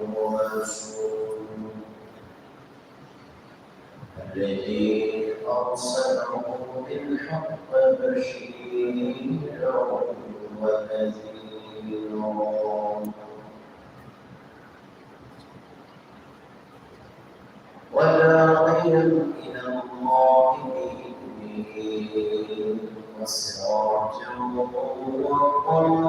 ورسوله الذي أرسله بالحق بشيرا ونذيرا وداعيا إلى الله بإذنه وسراجا وقمرا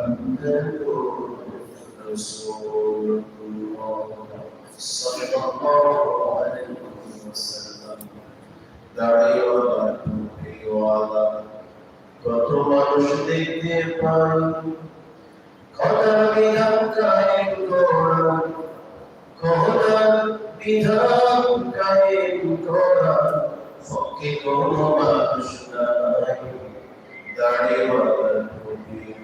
محمد رسول الله صلى الله عليه وسلم দাঁড়িয়েওয়ালা টুপিওয়ালা কত মানুষ দেখতে পাই খোদা বিধান কায়েম করা খোদা বিধান কায়েম করা পক্ষে কোনো মানুষ নাই দাঁড়িয়েওয়ালা টুপিওয়ালা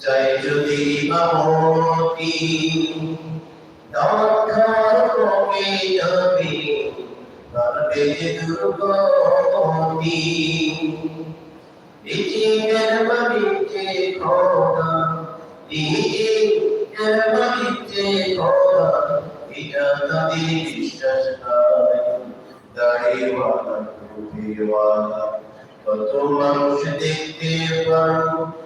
জয় যদি মতি দক্ষর কমে যাবে, পারবে যে দুর্গতি। ইজি মেরবানিতে খোদা ইজি মেরবানিতে খোদা এটা বিশ্বাস নাই কত মানুষ দেখতে পাই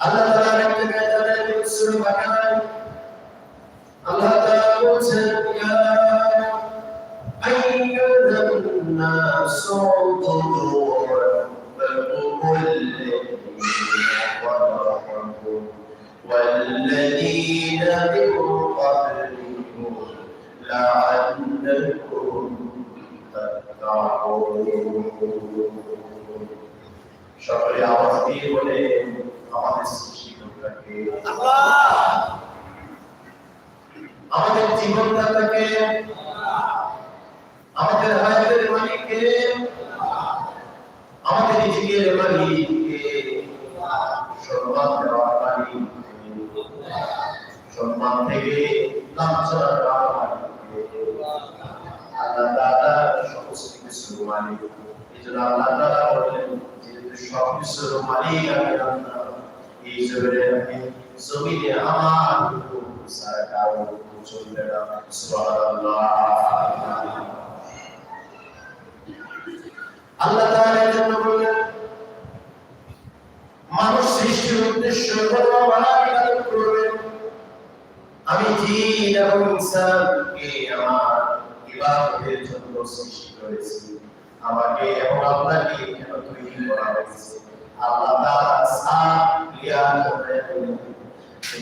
আল্লাহ তাআলা একটা জানালেন সূরা বাকারা আল্লাহ তাআলা বলছেন ইয়া أيها الناس اعبدوا ربكم الذي خلقكم والذين من قبلكم لعلكم تتقون সকলে আওয়াজ আমাদের জীবনদাতাকে, আমাদের হায়াতের মালিককে, আমাদের রিজিকের মালিককে সম্মান দেওয়ার মালিক সম্মান থেকে লাঞ্ছনা দেওয়ার মালিককে আল্লাহ তাআলা সমস্ত কিছুর মালিক। এই জন্য আল্লাহ তাআলা বললেন যেহেতু সব কিছুর মালিক আমি, আল্লাহ এই আমি আমার চলবে না আল্লাহ তাআলা বললেন, মানুষ সৃষ্টির উদ্দেশ্য হলো করবেন আমি জিন এবং ইনসানকে আমার ইবাদতের জন্য সৃষ্টি করেছি আমাকে এবং আপনাকে কেন তৈরি করা হয়েছে আল্লাহ তাআলা সাফ ক্লিয়ার করে বলেন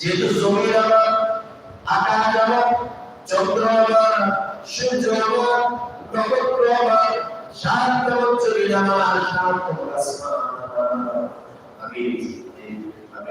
যেহেতু জমির আমার আকাশ আমার চন্দ্র আমার সূর্য আমার নক্ষত্র আমার শান্ত চরির আমার শান্ত আসমান আমার। আমি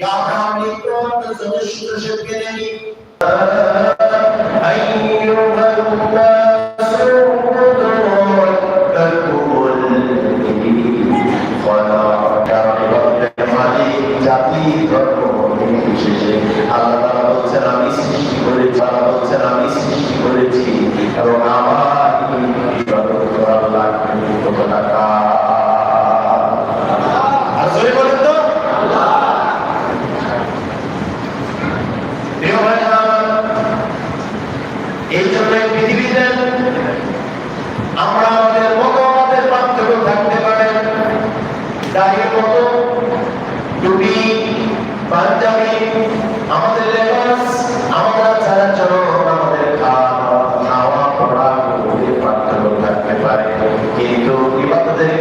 या ब्राह्मणी प्रवक्त सदस्य दर्शक केल्याने এই জন্য পৃথিবীতে আমরা আমাদের মতামতের পার্থক্য থাকতে পারে। দাঁড়িয়ে কত টুপি পাঞ্জাবি, আমাদের লেবাস, আমরা যারা চরণ আমাদের খাওয়া, পড়া পার্থক্য থাকতে পারে। কিন্তু ইবাদতের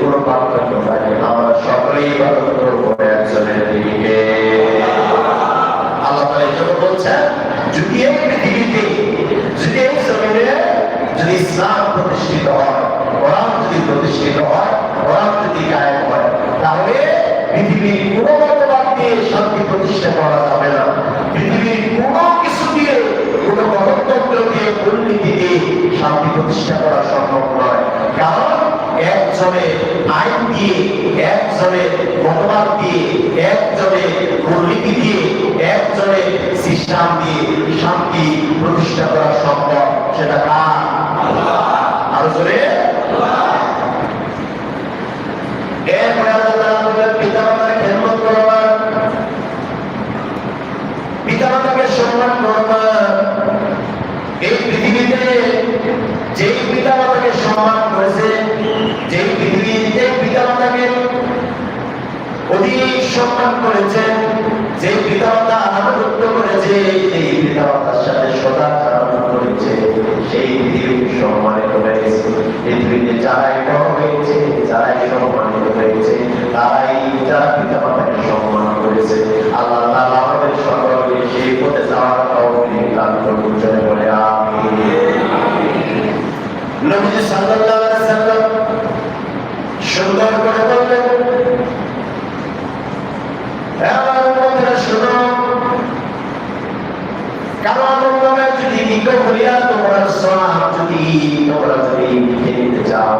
কোনো পার্থক্য থাকে। আমরা সকলেই ইবাদত করব একজনের দিকে। আল্লাহ তালা এই জন্য বলছেন যদিও শান্তি প্রতিষ্ঠা করা সম্ভব নয়। কারণ একজনে আইন দিয়ে একজনে মতবাদ দিয়ে একজনে দুর্নীতি দিয়ে একজনে সিস্টেম দিয়ে শান্তি প্রতিষ্ঠা করা সম্ভব, সেটা কার? আরও জোরে? এরপরে আল্লাহ তাআলা বললেন পিতা মাতার খেদমত করবা পিতা মাতাকে সম্মান করবা এই পৃথিবীতে যেই পিতা মাতাকে সম্মান করেছে, যেই পৃথিবীতে পিতা মাতাকে অধিক সম্মান করেছে যে পিতা মাতা আনুগত্য করেছে সেই পিতা মাতার সাথে সদাচারণ করেছে, সেই পৃথিবী সম্মানিত হয়েছে পৃথিবীতে যারাই বড় হয়েছে, যারাই সম্মানিত হয়েছে তারাই যারা পিতা মাতাকে সম্মান করেছে আল্লাহ তাআলা আমাদের সকলকে সেই পথে যাওয়ার তৌফিক দান করুন জয় বলে আমিন নবী সাল্লাল্লাহু আলাইহি সাল্লাম সুন্দর করে বললেন আমার উম্মতেরা শোনো কারও আনন্দমে যদি নিক করিয়া তোমরা সলাম যদি তোমরা যদি লিখে নিতে চাও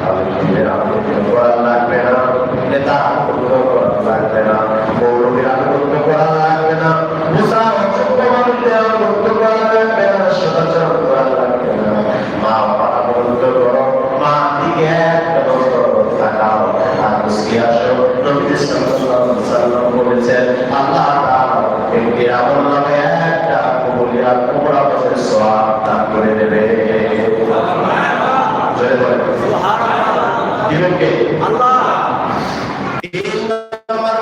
তাহলে তোমাদের আনন্দ করা লাগবে না নেতা আনন্দ করা লাগবে না মৌলবীর আনন্দ করা লাগবে না মুসা অযোগ্য মানুষদের আনন্দ করা লাগবে না সদাচরণ করা লাগবে না মা বাবা আনন্দ করো মা দিকে একটা নজর তাকাও আর মুসকি আসো নবী সাল্লাল্লাহু আলাইহি সাল্লাম বলেছেন আল্লাহ তাআলা একে আমল নামে একটা কবুলিয়া কুমড়া বছরের সওয়াব দান করে দেবে। জয় বলে দিবেন কে আল্লাহ তিন নম্বর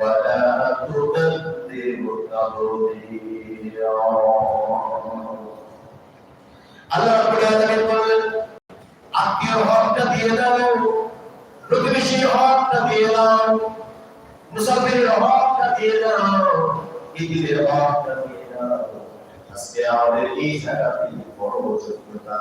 নম্বর মূলনীতি হলো আল্লাহ রাব্বুল আলামিন বললেন, আত্মীয় হকটা দিয়ে দাও প্রতিবেশীর হকটা দিয়ে দাও মুসাফিরের হকটা দিয়ে দাও ইদিনের হকটা দিয়ে দাও। আজকে আমাদের এই জায়গাতে বড় যোগ্যতা